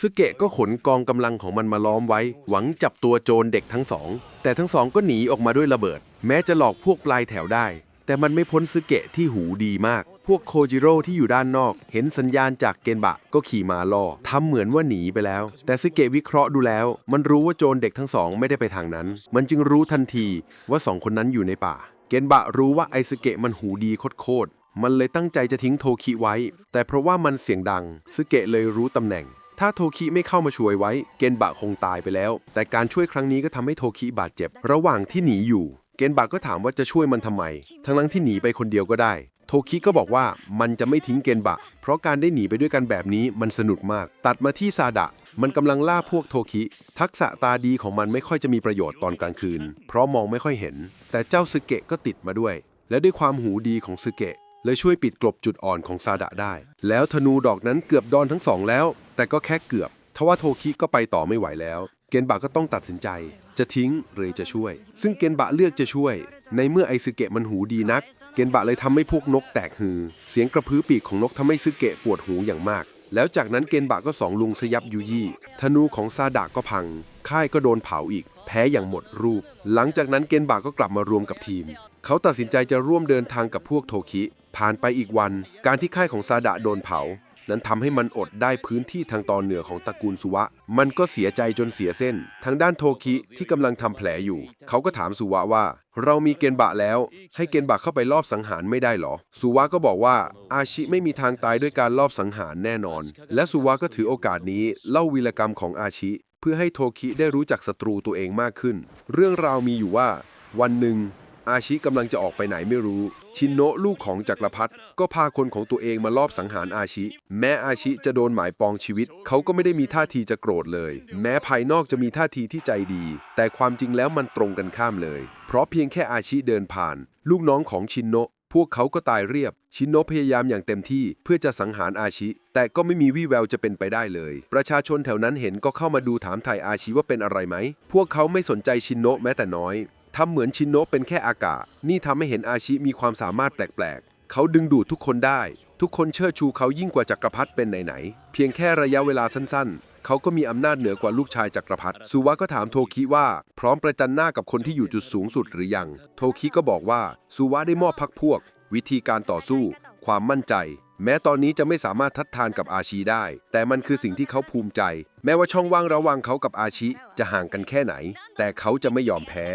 ซึเกะก็ขนกองกำลังของมันมาล้อมไว้ หวังจับตัวโจรเด็กทั้งสอง แต่ทั้งสองก็หนีออกมาด้วยระเบิด แม้จะหลอกพวกปลายแถวได้ แต่มันไม่พ้นซึเกะที่หูดีมาก พวกโคจิโร่ที่อยู่ด้านนอก เห็นสัญญาณจากเกนบะก็ขี่มาล่อทำเหมือนว่าหนีไปแล้ว แต่ซึเกะวิเคราะห์ดูแล้ว มันรู้ว่าโจรเด็กทั้งสองไม่ได้ไปทางนั้น มันจึงรู้ทันทีว่าสองคนนั้นอยู่ในป่า เกนบะรู้ว่าไอซึเกะมันหูดีโคตรๆมันเลยตั้งใจจะทิ้งโทคิไว้ แต่เพราะว่ามันเสียงดังซึเกะเลยรู้ตำแหน่ง ถ้าโทคิไม่เข้ามาช่วยไว้ เกนบะคงตายไปแล้ว แต่การช่วยครั้งนี้ก็ทำให้โทคิบาดเจ็บ ระหว่างที่หนีอยู่ เกนบะก็ถามว่าจะช่วยมันทำไม ทั้งนั้นที่หนีไปคนเดียวก็ได้ โทคิก็บอกว่ามันจะไม่ทิ้งเกนบะ เพราะการได้หนีไปด้วยกันแบบนี้มันสนุกมาก ตัดมาที่ซาดะ มันกำลังล่าพวกโทคิ ทักษะตาดีของมันไม่ค่อยจะมีประโยชน์ตอนกลางคืน เพราะมองไม่ค่อยเห็น แต่เจ้าซึเกะก็ติดมาด้วย และด้วยความหูดีของซึเกะเลยช่วยปิดกลบจุดอ่อนของซาดะได้ แล้วธนูดอกนั้นเกือบดอนทั้งสองแล้ว แต่ก็แค่เกือบทว่าโทคิก็ไปต่อไม่ไหวแล้ว เกนบะก็ต้องตัดสินใจ จะทิ้งหรือจะช่วย ซึ่งเกนบะเลือกจะช่วย ในเมื่อไอซึเกะมันหูดีนัก เกนบะเลยทำให้พวกนกแตกฮือ เสียงกระพือปีกของนกทำให้ซึเกะปวดหูอย่างมาก แล้วจากนั้นเกนบะก็สองลุงสยับยุยี่ธนูของซาดะก็พัง ค่ายก็โดนเผาอีก แพ้อย่างหมดรูป หลังจากนั้นเกนบะก็กลับมารวมกับทีม เขาตัดสินใจจะร่วมเดินทางกับพวกโทคิ ผ่านไปอีกวัน การที่ค่ายของซาดะโดนเผา นั้นทำให้มันอดได้พื้นที่ทางตอนเหนือของตระกูลสุวะ มันก็เสียใจจนเสียเส้น ทางด้านโทคิที่กำลังทำแผลอยู่ เขาก็ถามสุวะว่า เรามีเกณฑ์บะแล้ว ให้เกณฑ์บะเข้าไปลอบสังหารไม่ได้หรอ สุวะก็บอกว่า อาชิไม่มีทางตายด้วยการลอบสังหารแน่นอน และสุวะก็ถือโอกาสนี้เล่าวีรกรรมของอาชิ เพื่อให้โทคิได้รู้จักศัตรูตัวเองมากขึ้น เรื่องราวมีอยู่ว่า วันหนึ่ง อาชิกำลังจะออกไปไหนไม่รู้ ชินโนะลูกของจักรพรรดิก็พาคนของตัวเองมาลอบสังหารอาชิ แม้อาชิจะโดนหมายปองชีวิต เขาก็ไม่ได้มีท่าทีจะโกรธเลย แม้ภายนอกจะมีท่าทีที่ใจดี แต่ความจริงแล้วมันตรงกันข้ามเลย เพราะเพียงแค่อาชิเดินผ่าน ลูกน้องของชินโนะพวกเขาก็ตายเรียบ ชินโนะพยายามอย่างเต็มที่เพื่อจะสังหารอาชิ แต่ก็ไม่มีวี่แววจะเป็นไปได้เลย ประชาชนแถวนั้นเห็นก็เข้ามาดูถามไถ่อาชิว่าเป็นอะไรไหม พวกเขาไม่สนใจชินโนะแม้แต่น้อย ทำเหมือนชินโนะเป็นแค่อากาศ นี่ทำให้เห็นอาชิมีความสามารถแปลกๆ เขาดึงดูดทุกคนได้ ทุกคนเชิดชูเขายิ่งกว่าจักรพรรดิเป็นไหนๆ เพียงแค่ระยะเวลาสั้นๆ เขาก็มีอำนาจเหนือกว่าลูกชายจักรพรรดิสุวะก็ถามโทคิว่า พร้อมประจันหน้ากับคนที่อยู่จุดสูงสุดหรือยัง โทคิก็บอกว่าสุวะได้มอบพักพวก วิธีการต่อสู้ ความมั่นใจ แม้ตอนนี้จะไม่สามารถทัดทานกับอาชีได้ แต่มันคือสิ่งที่เขาภูมิใจ แม้ว่าช่องว่างระหว่างเขากับอาชิจะห่างกันแค่ไหน แต่เขาจะไม่ยอมแพ้